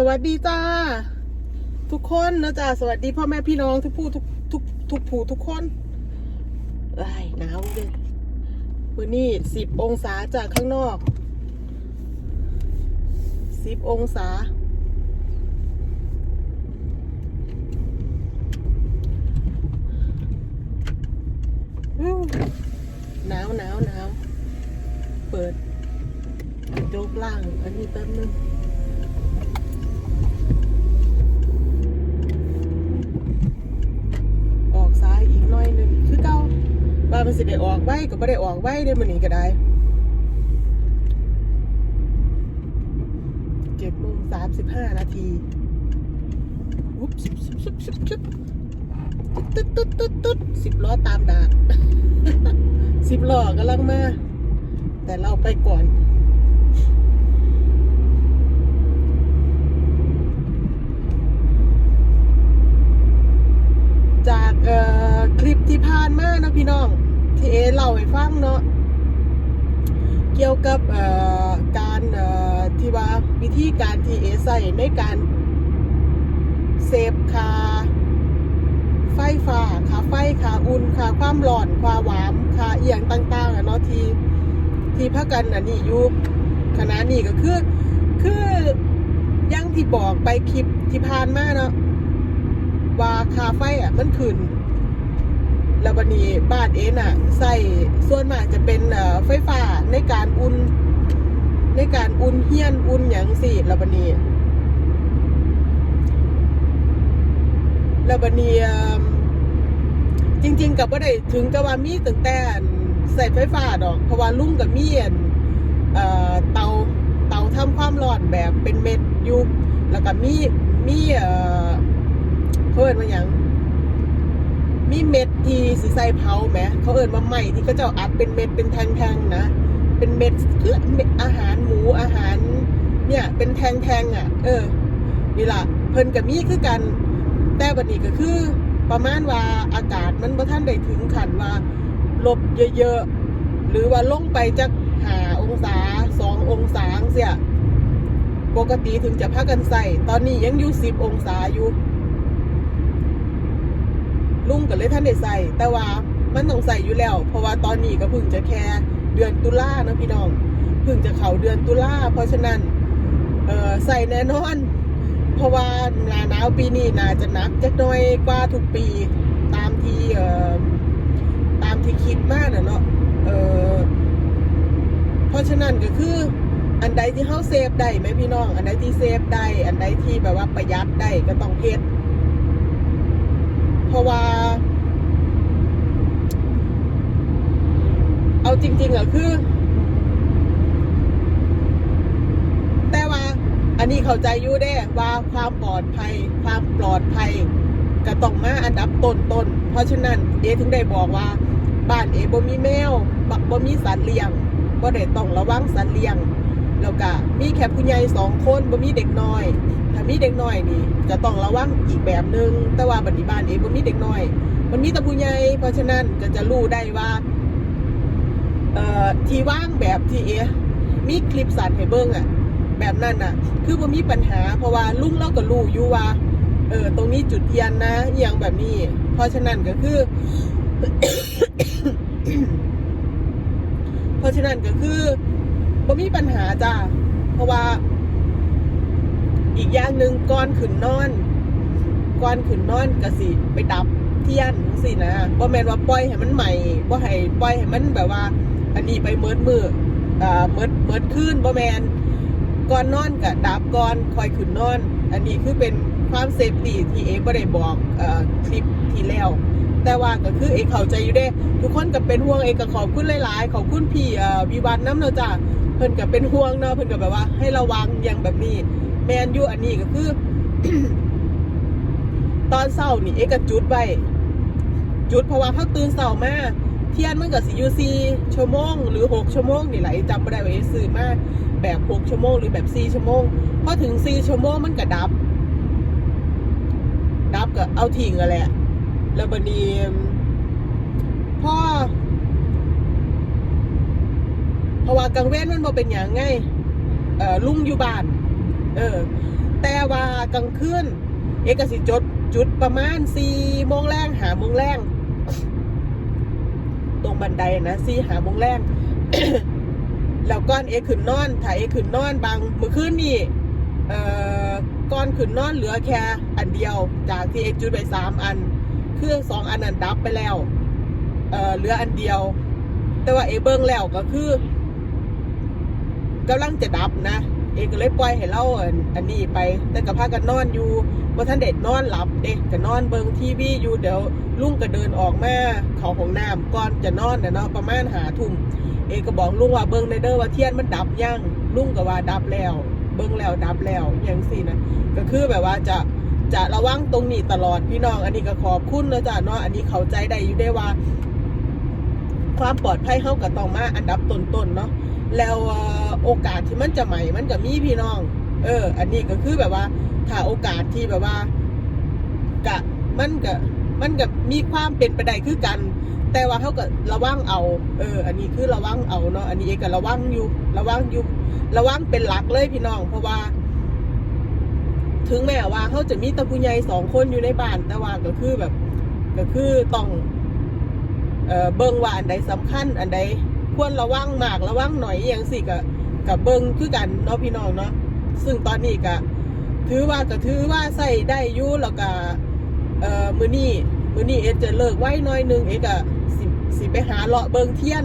สวัสดีจ้า ทุกคนนะจ้าสวัสดีพ่อแม่พี่น้องทุกผู้ทุกทุกทุกผู้ทุกคนไอ้หนาวเลยวันนี้สิบองศาจากข้างนอกสิบองศา หนาวหนาวหนาว เปิดโจกล่าง อันนี้แป๊บนึง ออกซ้ายอีกหน่อยหนึงคือเก้าว่า มันสิได้ออกไว้ก็ไม่ได้ออกไว้ได้มันนี้ก็ได้เจ็ดโมงสามสิบห้านาทีอุ๊บสิบสิบสิบสิบสิบตุ๊ดตุ๊ดตุ๊ดตุ๊ดสิบล้อตามดาดสิบล้อกำลังมา แต่เราไปก่อน จากเอ่อคลิปที่ผ่านมาเนาะพี่น้อง ที่เอเล่าให้ฟังเนาะเกี่ยวกับการที่ว่าวิธีการที่เอใส่ในการเซฟคาไฟฟ้าคาไฟคาอุ่นคาความร้อนคาหวามคาเอียงต่างๆอะเนาะที่ที่พักกันอันนี้อยู่ขณะนี้ก็คือคืออยังที่บอกไปคลิปที่ผ่านมาเนาะว่าคาไฟอะมันขึ้น แล้วบันนี้บ้านเอ็นอะใส่ส่วนมากจะเป็นไฟฟ้าในการอุ่นในการอุ่นเฮียนอุ่นหยังสิแล้วบันนี้แล้วบันนี้จริง ๆ กับว่าได้ถึงกับว่ามีตั้งแต่ใส่ไฟฟ้าดอก เพราะว่าลุงกับมีอันเตาเตาทำความร้อนแบบเป็นเม็ดยู่แล้วก็มีมีเอ่อเขาเอินว่าหยัง มีเม็ดที่สีใส่เผาไหมเขาเอินว่าไหมที่เขาเจ้าอัดเป็นเม็ดเป็นแทงๆนะ เป็นเม็ดคือเม็ดอาหารหมูอาหาร เนี่ย เป็นแทงๆอะ เออ นี่ล่ะเพิ่นกับมีคือกัน แต่วันนี้ก็คือ ประมาณว่าอากาศมันบ่ท่านได้ถึงขันว่าลบเยอะๆ หรือว่าลงไปจากหาองศาสององศาเสียปกติถึงจะพักกันใส่ ตอนนี้ยังอยู่สิบองศาอยู่ ลุงก็เลยท่านได้ใส่แต่ว่ามันต้องใส่อยู่แล้ว เพราะว่าตอนนี้ก็เพิ่งจะแค่เดือนตุลาเนาะพี่น้องเพิ่งจะเข้าเดือนตุลาเพราะฉะนั้นเออใส่แน่นอน เพราะว่าหนาหนาวปีนี้น่าจะนักจะน้อยกว่าทุกปีตามที่เออตามที่คิดมากนะเนาะเออเพราะฉะนั้นก็คืออันใดที่เขาเซฟได้ไหมพี่น้อง อันใดที่เซฟได้ อันใดที่แบบว่าประหยัดได้ก็ต้องเฮ็ด เพราะว่า เอาจริง ๆอะคือ แต่ว่า อันนี้เข้าใจอยู่เด้ว่าความปลอดภัย ความปลอดภัยก็ต้องมาอันดับต้นๆเพราะฉะนั้นเอถึงได้บอกว่าบ้านเอบ่มีแมวบบ่มีสัตว์เลี้ยงบ่ได้ต้องระวังสัตว์เลี้ยง แล้วก็มีแค่ผู้ใหญ่สองคนบ่มีเด็กน้อย ถ้ามีเด็กน้อยนี่จะต้องระวังอีกแบบหนึง่งแต่ว่าบัดนี้บ้านเองบ่มีเด็กน้อย มันมีแต่ผู้ใหญ่เพราะฉะนั้นก็จะรู้ได้ว่าเอ่อที่ว่างแบบที่เอมีคลิปสั่นให้เบิ่งอะแบบนั้นน่ะ คือบ่มีปัญหา เพราะว่าลุงเราก็รู้อยู่ว่าเออตรงนี้จุดเทียนนะอย่างแบบนี้ เพราะฉะนั้นก็คือ เพราะฉะนั้นก็คือ บ่มีปัญหาจ้าเพราะว่า อีกอย่างหนึ่งก่อนขึ้นนอนก่อนขึ้นนอนก็สิ ไปดับเทียนสินะบ่แม่นว่าปล่อยให้มันใหม่บ่ให้ปล่อยให้มันแบบว่า อันนี้ไปเมิดมืออ่าเมิดเมิดคืนบ่แม่นก่อนนอนก็ดับก่อนคอยขึ้นนอน อันนี้คือเป็นความเซฟตี้ที่เอบ่ได้บอกอ่อคลิปที่แล้ว แต่ว่าก็คือเอกเข้าใจอยู่เด้ ทุกคนก็เป็นห่วงเอกก็ขอบคุณหลายๆขอบคุณพี่เอ่อวิวัฒน์น้ำเนาะจ้ะเพิ่นก็เป็นห่วงเนาะเพิ่นก็แบบว่า ให้ระวังอย่างแบบนี้ แมนอยู่อันนี้ก็คือ ตอนเศร้านี่เอกก็จุดไว้จุดเพราะว่าเขาตื่นเศร้ามาเที่ยนมันก็สิอยู่สี่ชั่วโมงหรือหกชั่วโมงนี่แหละจำไม่ได้ว่าเอซื้อมาแบบหกชั่วโมงหรือแบบสี่ชั่วโมงพอถึงสี่ชั่วโมงมันก็ดับ ดับก็เอาทิ้งอะแหละ แล้วบันนี้พ่อเพราะว่ากลางเว้นมันบ่เป็นอย่างไงเออลุงอยู่บ้าน เออ แต่ว่ากลางคืนเอกสิจดจุดประมาณสี่โมงแรงหาโมงแรงตรงบันไดนะสี่หาโมงแรงแล้วก้อนเอกขึ้นนอนถ่ายเอกขึ้นนอนบางเมื่อคืนนี่เอ่อก้อนขึ้นนอนเหลือแค่อันเดียว จากที่เอกจุดไปสามอัน เครื่องสองอันนั้นดับไปแล้ว เอ่อเหลืออันเดียว แต่ว่าเอเบิ้งแล้วก็คือกำลังจะดับนะ เอกก็เลยปล่อยให้เราอันนี้ไป แต่กับพากันนอนอยู่ว่าท่านเด็ดนอนหลับเด็กก็นอนเบิงทีวีอยู่เดี๋ยวลุงก็เดินออกมาเขาของน้ำก่อนจะนอนเดี๋ยวเนาะประมาณหาทุ่มเอกก็บอกลุงว่าเบิงในเด้อว่าเทียนมันดับยังลุงก็ว่าดับแล้ว เบิงแล้วดับแล้วอย่างสินะก็คือแบบว่าจะ จะระวังตรงนี้ตลอดพี่น้อง อันนี้ก็ขอบคุณนะจ๊ะเนาะอันนี้เข้าใจได้อยู่ได้ว่า ความปลอดภัยเฮาก็ต้องมาอันดับต้นๆเนาะแล้วโอกาสที่มันจะใหม่มันก็มีพี่น้อง เออ อันนี้ก็คือแบบว่า ถ้าโอกาสที่แบบว่ากะมันก็มันก็มีความเป็นไปได้คือกัน แต่ว่าเขาก็ระวังเอา เออ อันนี้คือระวังเอาเนาะอันนี้เองก็ระวังอยู่ ระวังอยู่ ระวังเป็นหลักเลยพี่น้อง เพราะว่า ถึงแม้ว่าเขาจะมีตะผู้ใหญ่สองคนอยู่ในบ้านแต่ว่าก็คือแบบ ก็คือต้องเอ่อเบิ่งว่าอันใดสำคัญ อันใดควรระวังมากระวังหน่อยอย่างสิกับกับเบิ่งคือกันเนาะพี่น้องเนาะซึ่งตอนนี้ก็ถือว่าก็ถือว่าใส่ได้อยู่แล้วก็เอ่อมือนี้มือนี้เอ็ดจะเลิกไว้น้อยนึงเอ็ดก็สิสิไปหาเลาะเบิ่งเทียน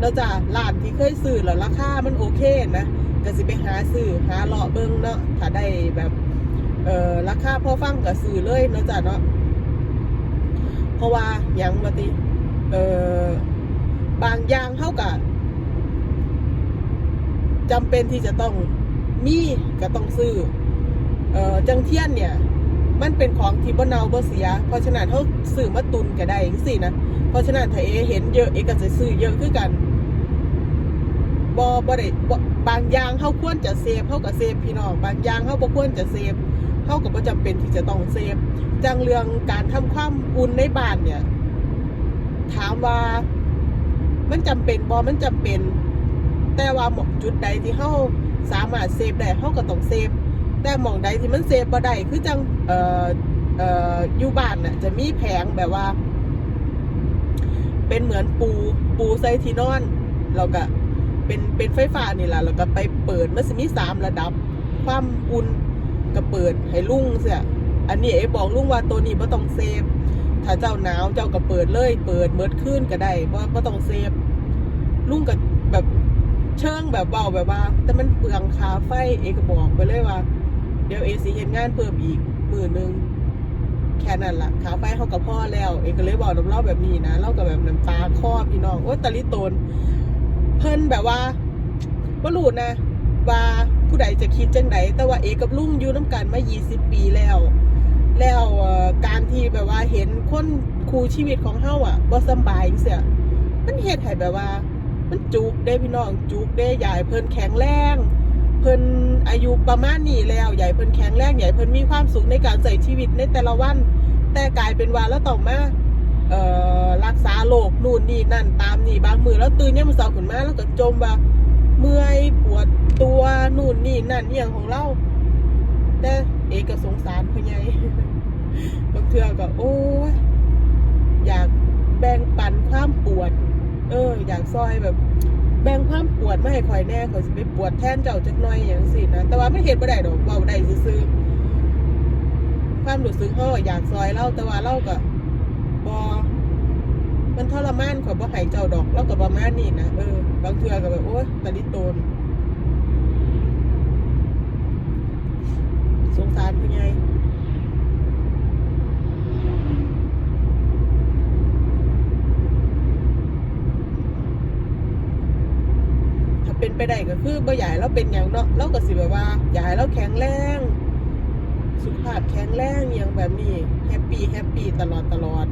แล้วจ้ะร้านที่เคยซื้อแล้วราคามันโอเคนะก็สิไปหาซื้อหาเลาะเบิ่งเนาะถ้าได้แบบ เอ่อราคาพอฟังก็ซื้อเลยเนาะจ้ะเนาะเพราะว่ายังว่าติเออบางอย่างเท่ากับจำเป็นที่จะต้องมีก็ต้องซื้อเออจังเทียนเนี่ย มันเป็นของที่บ่เนาบ่เสีย เพราะฉะนั้นเขาซื้อมาตุนก็ได้จังซี่นะเพราะฉะนั้นถ้าเอเห็นเยอะเอก็จะซื้อเยอะคือกันบ่บ่ได้บ่บางอย่างเขาควรจะเซฟเขาก็เซฟพี่น้องบางอย่างเขาบ่ควรจะเซฟ เขาก็บ่จำเป็นที่จะต้องเซฟ จังเรื่องการทำความอุ่นในบ้านเนี่ย ถามว่ามันจำเป็นบอมันจำเป็น แต่ว่าหมองจุดใดที่เฮาสามารถเซฟได้เฮาก็ต้องเซฟ แต่หมองใดที่มันเซฟบ่ได้คือจังเอ่อเอ่ออยู่บ้านน่ะจะมีแผงแบบว่า เป็นเหมือนปูปูใส่ที่นอนแล้วก็เป็นเป็นไฟฟ้านี่แหละแล้วก็ไปเปิดมันสิมีสามระดับ ความอุ่น ก็เปิดให้ลุงเสียอันนี้เอ๋บอกลุงว่าตัวนี้บ่ต้องเซฟ ถ้าเจ้าหนาวเจ้าก็เปิดเลย เปิดเมิดขึ้นก็ได้เพราะว่าต้องเซฟ ลุงก็แบบเชิงแบบเบาแบบว่า แต่มันเปลืองคาไฟเอกก็บอกไปเลยว่า เดี๋ยวเอซีเห็นงานเพิ่มอีกหมื่นหนึ่งแค่นั้นละขาไฟเขากับพ่อแล้ว เอกก็เลยบอกน้ำเล่าแบบนี้นะเล่ากับแบบน้ำตาคอพี่น้องโอ้ตะลิโตน เพิ่นแบบว่าบ่รู้นะว่า ผู้ใดจะคิดจังใดแต่ว่าเอกกับลุงอยู่น้ำกันมา 20 ปีแล้ว แล้วการที่แบบว่าเห็นคนคู่ชีวิตของเฮาอะบ่สบายจังซี่มันเฮ็ดให้แบบว่า มันจุกได้พี่น้องจุกได้ใหญ่เพิ่นแข็งแรงเพิ่นอายุประมาณนี้แล้วใหญ่เพิ่นแข็งแรงใหญ่เพิ่นมีความสุขในการใช้ชีวิตในแต่ละวัน แต่กลายเป็นว่าแล้วต้อมาเอ่อรักษาโรคนู่นนี่นั่นตามนี่บางมือแล้วตื่นเนี่ยมันเสาร์ขึ้นมาแล้วก็จมว่า เมื่อยปวดตัวนู่นนี่นั่นอย่างของเรา แต่เอกก็สงสารพ่อใหญ่บางเทื่อก็โอ้ยอยากแบ่งปันความปวด เออ อยากซอยแบบ แบ่งความปวดไมาให้ข่อยแน่ข่อยสิไปปวดแทนเจ้าจักหน่อยอย่างสินะ แต่ว่าไม่เห็นบ่ได้ดอกเว้าได้ซื่อความรู้สึกเฮาอยากซอยเล่าแต่ว่าเล่าก็บ่ มันทรมานขอบ่ให้เจ้าดอกเล่าก็ประมาณนี้นะเออบางเทื่อก็แบบโอ้ยตะลิโตนสงสารพ่อใหญ่ถ้าเป็นไปได้ก็คือบ่อยาให้เราเป็นอย่างเนาะเราก็สิแบบว่าให้เราแข็งแรงสุขภาพแข็งแรงอย่างแบบนี้แฮปปี้แฮปปี้ตลอดตลอด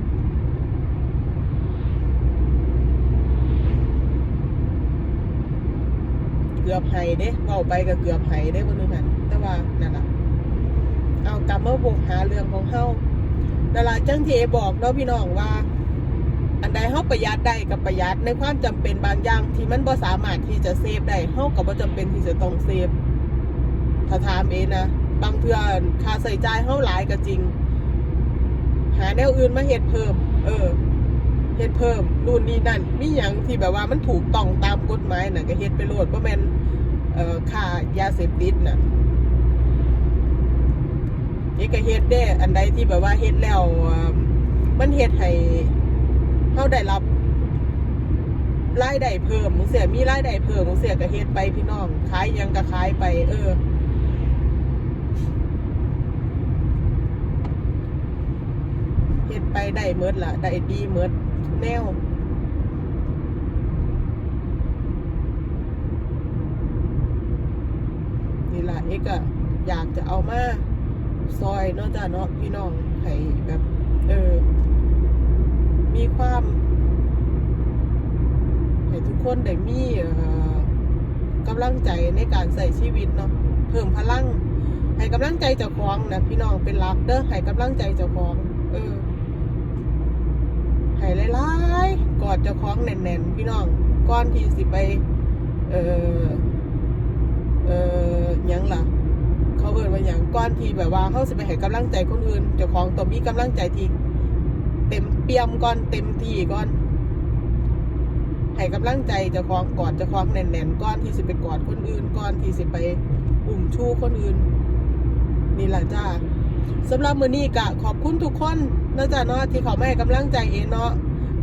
เกือบไห้เด้เว้าไปก็เกือบไห้เด้วันนึงหันแต่ว่านั่นล่ะเอากลับมาบกหาเรื่องของเฮานั่นล่ะจังที่เอบอกเนาะพี่น้องว่า อันใดเฮาประหยัดได้กับประหยัดในความจำเป็นบางอย่างที่มันบ่สามารถที่จะเซฟได้เฮาก็บ่จำเป็นที่จะต้องเซฟถ้าถามเองนะบางเทื่อค่าใส่จ่ายเฮาหลายก็จริง หาแนวอื่นมาเฮ็ดเพิ่ม เออ เฮ็ดเพิ่มนู่นนี่นั่นมีหยังที่แบบว่ามันถูกต้องตามกฎหมายน่ะก็เฮ็ดไปโลดบ่แม่นเอ่อค่ายาเสพติดน่ะนี่ก็เฮ็ดได้อันใดที่แบบว่าเฮ็ดแล้วมันเฮ็ดให้เฮาได้รับรายได้เพิ่มมึงเสียมีรายได้เพิ่มมึงเสียก็เฮ็ดไปพี่น้องขายยังก็ขายไป เออเฮ็ดไปได้เมิดล่ะได้ดีเมิด ทุกแนวนี่ละเอกอะอยากจะเอามาซอยเนาะจ้ะเนาะพี่น้องให้แบบ เออ มีความให้ทุกคนได้มีกำลังใจในการใส่ชีวิตเนาะเพิ่มพลังให้กำลังใจเจ้าของนะพี่น้องเป็นหลักเด้อให้กำลังใจเจ้าของ ให้หลายๆกอดเจ้าของแน่นๆ พี่น้องก่อนที่สิไป เออเออยังล่ะ เขาเอิ้นว่าหยังก่อนที่แบบว่าเขาสิไปให้กำลังใจคนอื่นเจ้าของต้องมีกำลังใจที่เต็มเปี่ยมก่อนเต็มที่ก่อนให้กำลังใจเจ้าของกอดเจ้าของแน่นๆก่อนที่สิไปกอดคนอื่นก่อนที่สิไปอุ้มชูคนอื่นนี่แหละจ้า สำหรับมือนี้ก็ขอบคุณทุกคนนะจ๊ะเนาะที่เขามาให้กำลังใจเองเนาะ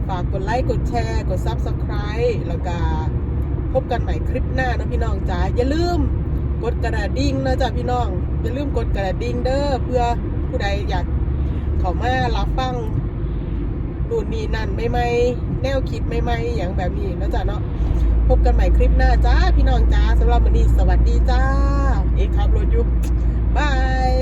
ฝากกดไลค์กดแชร์ กด Subscribe แล้วก็พบกันใหม่คลิปหน้านะพี่น้องจ้าอย่าลืมกดกระดิ่งนะจ๊ะพี่น้อง อย่าลืมกดกระดิ่งเด้อเพื่อผู้ใดอยากเขามารับฟังนู่นนี่นั่นไม่ไม่แนวคิดไม่ไม่อย่างแบบนี้นะจ๊ะเนาะพบกันใหม่คลิปหน้าจ้าพี่น้องจ้าสำหรับวันนี้สวัสดีจ้า เอกขับรถยุกบาย